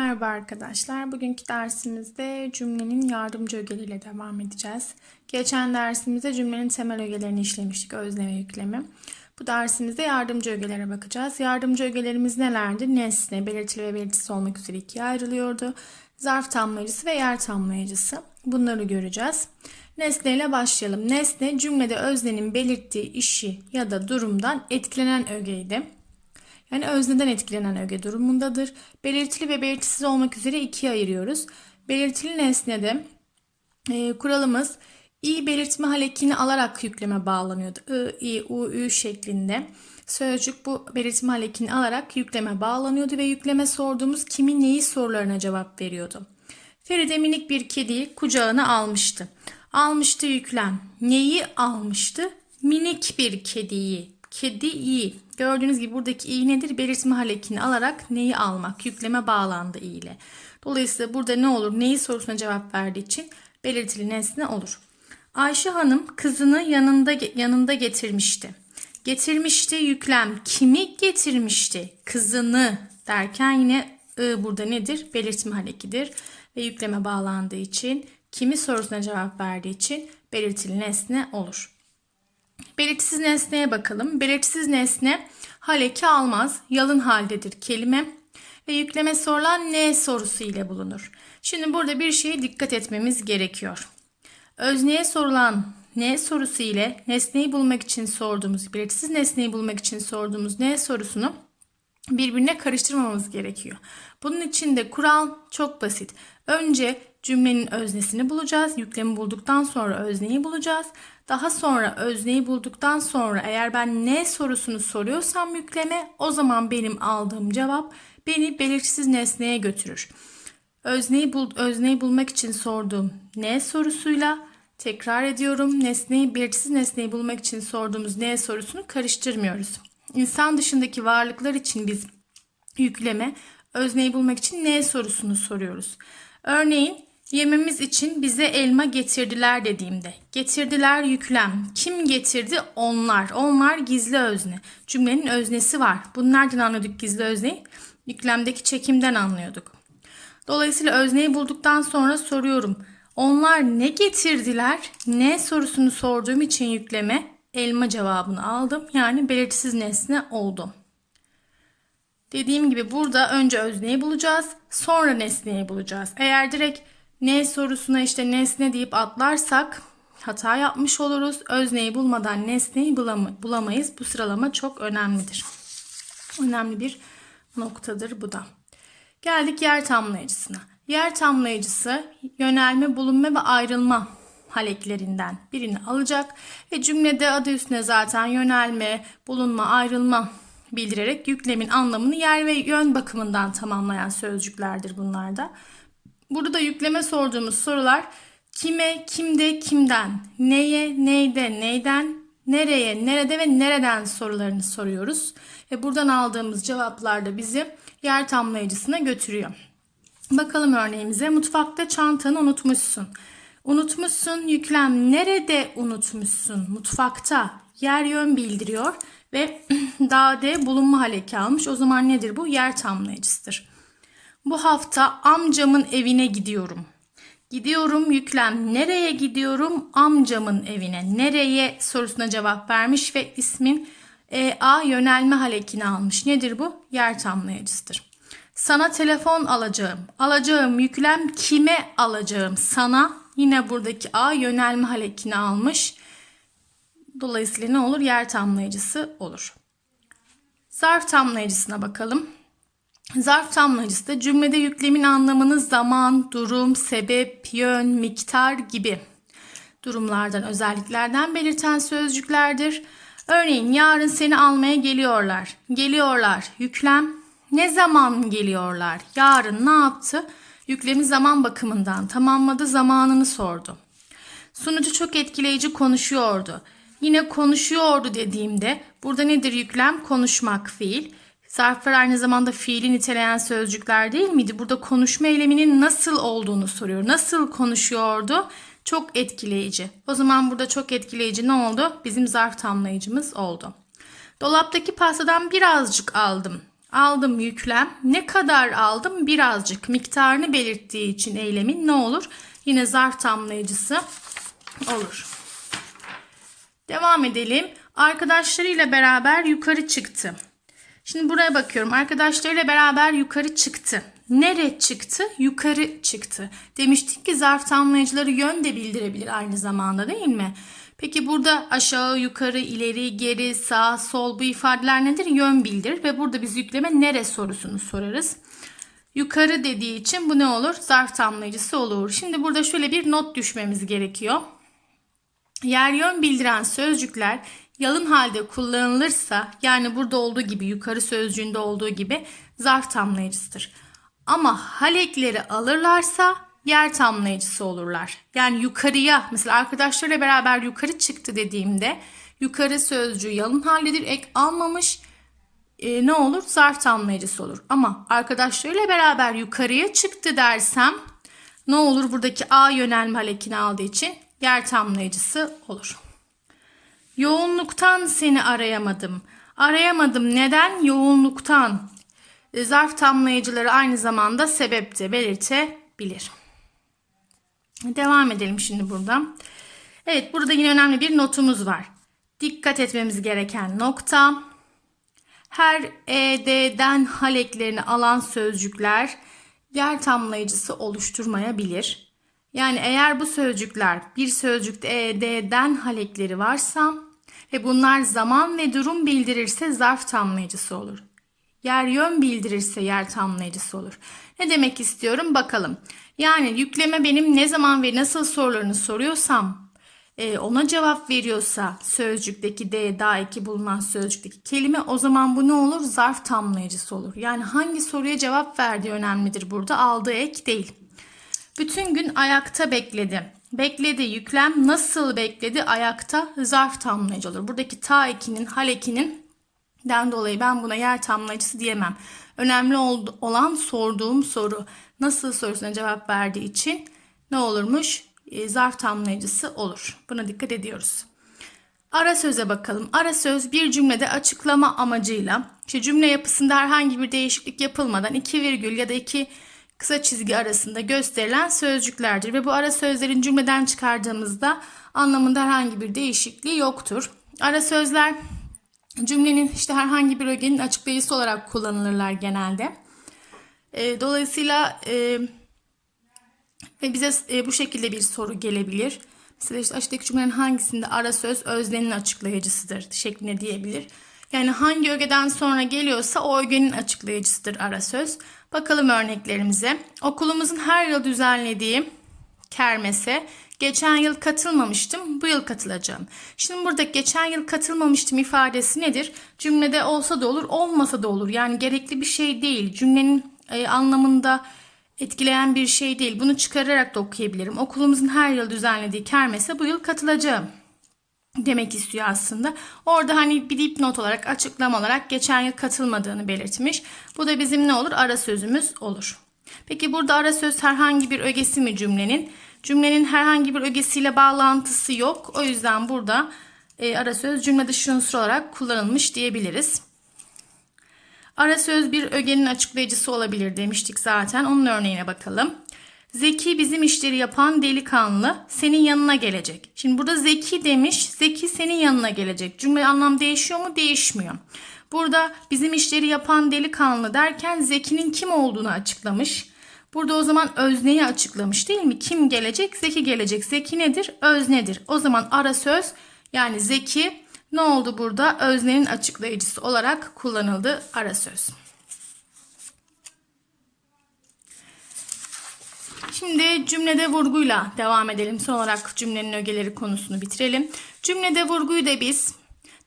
Merhaba arkadaşlar. Bugünkü dersimizde cümlenin yardımcı ögeleriyle devam edeceğiz. Geçen dersimizde cümlenin temel ögelerini işlemiştik. Özne ve yüklemi. Bu dersimizde yardımcı ögelere bakacağız. Yardımcı ögelerimiz nelerdi? Nesne, belirtili ve belirtisiz olmak üzere ikiye ayrılıyordu. Zarf tamlayıcısı ve yer tamlayıcısı. Bunları göreceğiz. Nesne ile başlayalım. Nesne cümlede öznenin belirttiği işi ya da durumdan etkilenen ögeydi. Yani özneden etkilenen öge durumundadır. Belirtili ve belirtisiz olmak üzere ikiye ayırıyoruz. Belirtili nesnede e, kuralımız i belirtme halekini alarak yükleme bağlanıyordu. I, i, u, ü şeklinde. Sözcük bu belirtme halekini alarak yükleme bağlanıyordu ve yükleme sorduğumuz kimin neyi sorularına cevap veriyordu. Feride minik bir kediyi kucağına almıştı. Almıştı yüklem. Neyi almıştı? Minik bir kediyi. Kedi iyi. Gördüğünüz gibi buradaki i nedir? Belirtme halekini alarak neyi almak? Yükleme bağlandı i ile. Dolayısıyla burada ne olur? Neyi sorusuna cevap verdiği için belirtili nesne olur. Ayşe Hanım kızını yanında yanında getirmişti. Getirmişti yüklem. Kimi getirmişti? Kızını derken yine I burada nedir? Belirtme halekidir. Ve yükleme bağlandığı için kimi sorusuna cevap verdiği için belirtili nesne olur. Belirtisiz nesneye bakalım. Belirtisiz nesne haleki almaz, yalın haldedir kelime ve yükleme sorulan ne sorusu ile bulunur. Şimdi burada bir şeye dikkat etmemiz gerekiyor. Özneye sorulan ne sorusu ile nesneyi bulmak için sorduğumuz, belirtisiz nesneyi bulmak için sorduğumuz ne sorusunu birbirine karıştırmamamız gerekiyor. Bunun için de kural çok basit. Önce cümlenin öznesini bulacağız. Yüklemi bulduktan sonra özneyi bulacağız. Daha sonra özneyi bulduktan sonra eğer ben ne sorusunu soruyorsam yükleme o zaman benim aldığım cevap beni belirsiz nesneye götürür. Özneyi, bul, özneyi bulmak için sorduğum ne sorusuyla tekrar ediyorum nesneyi belirsiz nesneyi bulmak için sorduğumuz ne sorusunu karıştırmıyoruz. İnsan dışındaki varlıklar için biz yükleme özneyi bulmak için ne sorusunu soruyoruz. Örneğin Yememiz için bize elma getirdiler dediğimde. Getirdiler yüklem. Kim getirdi? Onlar. Onlar gizli özne. Cümlenin öznesi var. Bunu nereden anladık gizli özneyi? Yüklemdeki çekimden anlıyorduk. Dolayısıyla özneyi bulduktan sonra soruyorum. Onlar ne getirdiler? Ne sorusunu sorduğum için yükleme elma cevabını aldım. Yani belirtisiz nesne oldu. Dediğim gibi burada önce özneyi bulacağız. Sonra nesneyi bulacağız. Eğer direkt ne sorusuna işte nesne deyip atlarsak hata yapmış oluruz. Özneyi bulmadan nesneyi bulamayız. Bu sıralama çok önemlidir. Önemli bir noktadır bu da. Geldik yer tamlayıcısına. Yer tamlayıcısı yönelme, bulunma ve ayrılma haleklerinden birini alacak ve cümlede adı üstüne zaten yönelme, bulunma, ayrılma bildirerek yüklemin anlamını yer ve yön bakımından tamamlayan sözcüklerdir bunlar da. Burada da yükleme sorduğumuz sorular kime, kimde, kimden, neye, neyde, neyden, nereye, nerede ve nereden sorularını soruyoruz. Ve buradan aldığımız cevaplar da bizi yer tamlayıcısına götürüyor. Bakalım örneğimize. Mutfakta çantanı unutmuşsun. Unutmuşsun yüklem nerede unutmuşsun? Mutfakta yer yön bildiriyor ve dade bulunma haleki almış. O zaman nedir bu? Yer tamlayıcısıdır. Bu hafta amcamın evine gidiyorum. Gidiyorum yüklem. Nereye gidiyorum? Amcamın evine. Nereye sorusuna cevap vermiş ve ismin e, A yönelme halekini almış. Nedir bu? Yer tamlayıcısıdır. Sana telefon alacağım. Alacağım yüklem kime alacağım? Sana yine buradaki A yönelme halekini almış. Dolayısıyla ne olur? Yer tamlayıcısı olur. Zarf tamlayıcısına bakalım. Zarf tamlayıcısı da cümlede yüklemin anlamını zaman, durum, sebep, yön, miktar gibi durumlardan, özelliklerden belirten sözcüklerdir. Örneğin yarın seni almaya geliyorlar. Geliyorlar. Yüklem ne zaman geliyorlar? Yarın ne yaptı? Yüklemi zaman bakımından tamamladı, zamanını sordu. Sunucu çok etkileyici konuşuyordu. Yine konuşuyordu dediğimde burada nedir yüklem? Konuşmak fiil. Zarflar aynı zamanda fiili niteleyen sözcükler değil miydi? Burada konuşma eyleminin nasıl olduğunu soruyor. Nasıl konuşuyordu? Çok etkileyici. O zaman burada çok etkileyici ne oldu? Bizim zarf tamlayıcımız oldu. Dolaptaki pastadan birazcık aldım. Aldım yüklem. Ne kadar aldım? Birazcık. Miktarını belirttiği için eylemin ne olur? Yine zarf tamlayıcısı olur. Devam edelim. Arkadaşlarıyla beraber yukarı çıktı. Şimdi buraya bakıyorum. Arkadaşlarıyla beraber yukarı çıktı. Nere çıktı? Yukarı çıktı. Demiştik ki zarf tamlayıcıları yön de bildirebilir aynı zamanda değil mi? Peki burada aşağı, yukarı, ileri, geri, sağ, sol bu ifadeler nedir? Yön bildirir ve burada biz yükleme nere sorusunu sorarız. Yukarı dediği için bu ne olur? Zarf tamlayıcısı olur. Şimdi burada şöyle bir not düşmemiz gerekiyor. Yer yön bildiren sözcükler yalın halde kullanılırsa yani burada olduğu gibi yukarı sözcüğünde olduğu gibi zarf tamlayıcısıdır. Ama halekleri alırlarsa yer tamlayıcısı olurlar. Yani yukarıya mesela arkadaşlarla beraber yukarı çıktı dediğimde yukarı sözcüğü yalın haldedir ek almamış e, ne olur zarf tamlayıcısı olur. Ama arkadaşlarıyla beraber yukarıya çıktı dersem ne olur buradaki A yönelme halekini aldığı için yer tamlayıcısı olur. Yoğunluktan seni arayamadım. Arayamadım neden? Yoğunluktan. E, Zarf tamlayıcıları aynı zamanda sebep de belirtebilir. Devam edelim şimdi buradan. Evet burada yine önemli bir notumuz var. Dikkat etmemiz gereken nokta. Her ED'den haleklerini alan sözcükler yer tamlayıcısı oluşturmayabilir. Yani eğer bu sözcükler bir sözcükte ED'den halekleri varsa ve bunlar zaman ve durum bildirirse zarf tamlayıcısı olur. Yer yön bildirirse yer tamlayıcısı olur. Ne demek istiyorum bakalım. Yani yükleme benim ne zaman ve nasıl sorularını soruyorsam e, ona cevap veriyorsa sözcükteki D daha iki bulunan sözcükteki kelime o zaman bu ne olur? Zarf tamlayıcısı olur. Yani hangi soruya cevap verdiği önemlidir burada aldığı ek değil. Bütün gün ayakta bekledi. Bekledi yüklem nasıl bekledi ayakta zarf tamlayıcı olur. Buradaki ta ekinin hal ekinin den dolayı ben buna yer tamlayıcısı diyemem. Önemli olan sorduğum soru nasıl sorusuna cevap verdiği için ne olurmuş? E, zarf tamlayıcısı olur. Buna dikkat ediyoruz. Ara söze bakalım. Ara söz bir cümlede açıklama amacıyla işte cümle yapısında herhangi bir değişiklik yapılmadan iki virgül ya da iki kısa çizgi arasında gösterilen sözcüklerdir ve bu ara sözlerin cümleden çıkardığımızda anlamında herhangi bir değişikliği yoktur. Ara sözler cümlenin işte herhangi bir ögenin açıklayıcısı olarak kullanılırlar genelde. E, dolayısıyla e, bize e, bu şekilde bir soru gelebilir. Mesela işte aşağıdaki cümlenin hangisinde ara söz öznenin açıklayıcısıdır şeklinde diyebilir. Yani hangi ögeden sonra geliyorsa o ögenin açıklayıcısıdır ara söz. Bakalım örneklerimize. Okulumuzun her yıl düzenlediği kermese geçen yıl katılmamıştım, bu yıl katılacağım. Şimdi burada geçen yıl katılmamıştım ifadesi nedir? Cümlede olsa da olur, olmasa da olur. Yani gerekli bir şey değil. Cümlenin e, anlamında etkileyen bir şey değil. Bunu çıkararak da okuyabilirim. Okulumuzun her yıl düzenlediği kermese bu yıl katılacağım demek istiyor aslında. Orada hani bir dipnot olarak açıklama olarak geçen yıl katılmadığını belirtmiş. Bu da bizim ne olur? Ara sözümüz olur. Peki burada ara söz herhangi bir ögesi mi cümlenin? Cümlenin herhangi bir ögesiyle bağlantısı yok. O yüzden burada e, ara söz cümle dışı unsur olarak kullanılmış diyebiliriz. Ara söz bir ögenin açıklayıcısı olabilir demiştik zaten. Onun örneğine bakalım. Zeki bizim işleri yapan delikanlı senin yanına gelecek. Şimdi burada Zeki demiş. Zeki senin yanına gelecek. Cümle anlam değişiyor mu? Değişmiyor. Burada bizim işleri yapan delikanlı derken Zeki'nin kim olduğunu açıklamış. Burada o zaman özneyi açıklamış değil mi? Kim gelecek? Zeki gelecek. Zeki nedir? Öznedir. O zaman ara söz yani Zeki ne oldu burada? Öznenin açıklayıcısı olarak kullanıldı ara söz. Şimdi cümlede vurguyla devam edelim. Son olarak cümlenin ögeleri konusunu bitirelim. Cümlede vurguyu da biz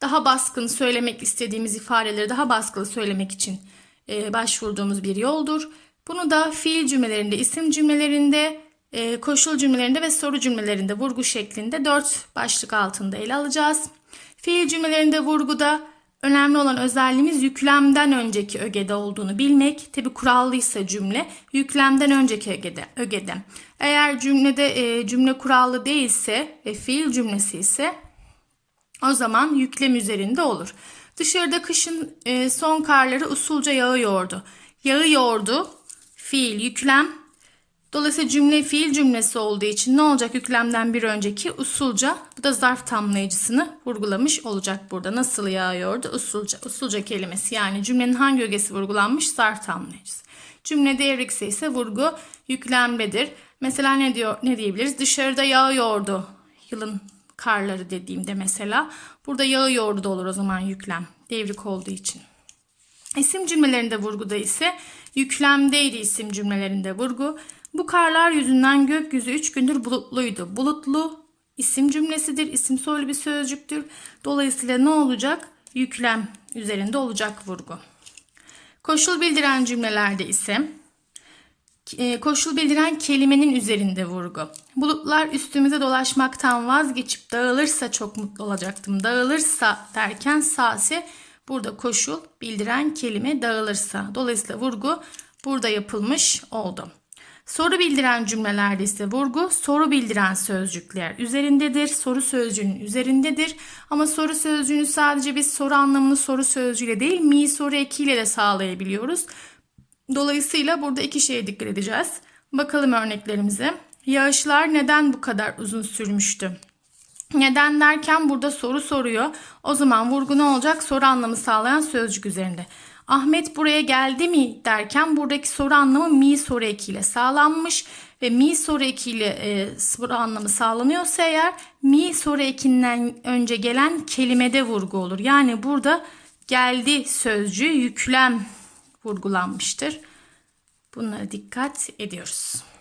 daha baskın söylemek istediğimiz ifadeleri daha baskılı söylemek için e, başvurduğumuz bir yoldur. Bunu da fiil cümlelerinde, isim cümlelerinde, e, koşul cümlelerinde ve soru cümlelerinde vurgu şeklinde dört başlık altında ele alacağız. Fiil cümlelerinde vurguda önemli olan özelliğimiz yüklemden önceki ögede olduğunu bilmek. Tabi kurallıysa cümle yüklemden önceki ögede. ögede. Eğer cümlede e, cümle kurallı değilse ve fiil cümlesi ise o zaman yüklem üzerinde olur. Dışarıda kışın e, son karları usulca yağıyordu. Yağıyordu. Fiil, yüklem. Dolayısıyla cümle fiil cümlesi olduğu için ne olacak yüklemden bir önceki usulca bu da zarf tamlayıcısını vurgulamış olacak burada. Nasıl yağıyordu? Usulca. Usulca kelimesi yani cümlenin hangi ögesi vurgulanmış? Zarf tamlayıcısı. Cümle devrikse ise vurgu yüklemdedir. Mesela ne diyor ne diyebiliriz? Dışarıda yağıyordu yılın karları dediğimde mesela. Burada yağıyordu olur o zaman yüklem. Devrik olduğu için. İsim cümlelerinde vurguda ise yüklemdeydi isim cümlelerinde vurgu. Bu karlar yüzünden gökyüzü 3 gündür bulutluydu. Bulutlu isim cümlesidir. isim soylu bir sözcüktür. Dolayısıyla ne olacak? Yüklem üzerinde olacak vurgu. Koşul bildiren cümlelerde ise e, koşul bildiren kelimenin üzerinde vurgu. Bulutlar üstümüze dolaşmaktan vazgeçip dağılırsa çok mutlu olacaktım. Dağılırsa derken sase burada koşul bildiren kelime dağılırsa. Dolayısıyla vurgu burada yapılmış oldu. Soru bildiren cümlelerde ise vurgu soru bildiren sözcükler üzerindedir. Soru sözcüğünün üzerindedir. Ama soru sözcüğünü sadece biz soru anlamını soru sözcüğüyle değil mi soru ekiyle de sağlayabiliyoruz. Dolayısıyla burada iki şeye dikkat edeceğiz. Bakalım örneklerimize. Yağışlar neden bu kadar uzun sürmüştü? Neden derken burada soru soruyor. O zaman vurgu ne olacak? Soru anlamı sağlayan sözcük üzerinde. Ahmet buraya geldi mi derken buradaki soru anlamı mi soru ekiyle sağlanmış ve mi soru ekiyle e, soru anlamı sağlanıyorsa eğer mi soru ekinden önce gelen kelimede vurgu olur. Yani burada geldi sözcüğü yüklem vurgulanmıştır. Bunlara dikkat ediyoruz.